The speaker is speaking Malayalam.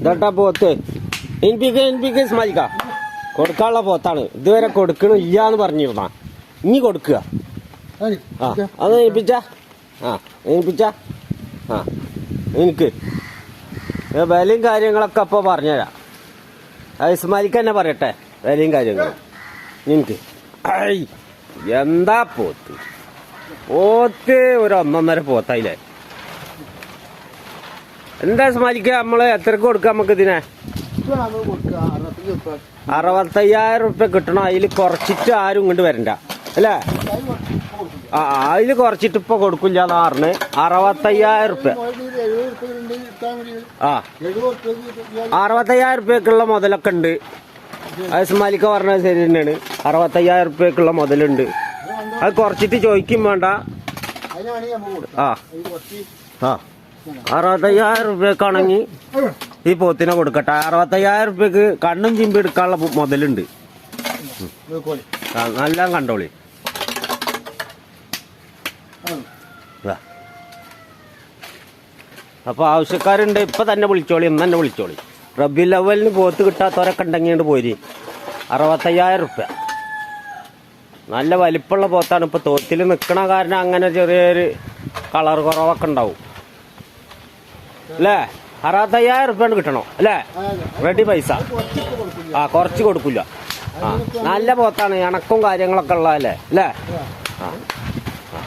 ഇതട്ടാ പോത്ത്. എനിപ്പിക്ക് എനിപ്പിക്ക് സ്മരിക്ക കൊടുക്കാനുള്ള പോത്താണ്. ഇതുവരെ കൊടുക്കണില്ല എന്ന് പറഞ്ഞിരുന്നാ. ഇനി കൊടുക്കുക. ആ അത് ഏൽപ്പിച്ച? ആ ഏൽപ്പിച്ച? ആ എനിക്ക് വിലയും കാര്യങ്ങളൊക്കെ അപ്പോൾ പറഞ്ഞുതരാം. അത് ഇസ്മാലിക്ക് തന്നെ പറയട്ടെ വിലയും കാര്യങ്ങളും. എനിക്ക് എന്താ പോത്ത്? പോത്ത് ഒരു ഒന്നൊന്നര പോത്തായില്ലേ? എന്താ ഇസ്മാലിക്ക് നമ്മൾ എത്രക്ക് കൊടുക്കാം നമുക്ക് ഇതിനെ? അറുപത്തയ്യായിരം റുപ്യ കിട്ടണം. അതിൽ കുറച്ചിട്ട് ആരും ഇങ്ങോട്ട് വരണ്ട. അല്ലേ? ആ അതിൽ കുറച്ചിട്ട് ഇപ്പൊ കൊടുക്കില്ല ആറിന് അറുപത്തയ്യായിരം മതി ആ. അറുപത്തയ്യായിരം റുപ്യക്കുള്ള മുതലൊക്കെ ഉണ്ട്. അത് ഇസ്മാലിക്ക പറഞ്ഞത് ശരി തന്നെയാണ്. അറുപത്തയ്യായിരം റുപ്യക്കുള്ള മുതലുണ്ട്. അത് കുറച്ചിട്ട് ചോദിക്കും വേണ്ട. ആ. ആ. അറുപത്തയ്യായിരം റുപ്യക്കാണെങ്കിൽ ഈ പോത്തിനെ കൊടുക്കട്ടെ. അറുപത്തയ്യായിരം റുപ്യക്ക് കണ്ണും ചിമ്പി എടുക്കാനുള്ള മുതലുണ്ട്. നല്ല കണ്ടോളി. അപ്പോൾ അപ്പൊ ആവശ്യക്കാരുണ്ട് ഇപ്പൊ തന്നെ വിളിച്ചോളി ഇന്ന് തന്നെ വിളിച്ചോളി. റബ്ബി ലെവലിന് പോത്ത് കിട്ടാത്തവരൊക്കെ ഉണ്ടെങ്കിൽ പോരി. അറുപത്തയ്യായിരം റുപ്യ നല്ല വലിപ്പമുള്ള പോത്താണ്. ഇപ്പൊ തോത്തിൽ നിൽക്കണ കാരണം അങ്ങനെ ചെറിയൊരു കളർ കുറവൊക്കെ ഉണ്ടാവും. അല്ലേ? അറുപത്തയ്യായിരം റുപ്യാണ് കിട്ടണം അല്ലേ? റെഡി പൈസ. ആ കുറച്ച് കൊടുക്കില്ല ആ നല്ല പോത്താണ് ഇണക്കും കാര്യങ്ങളൊക്കെ ഉള്ളതല്ലേ അല്ലേ? ആ ആ.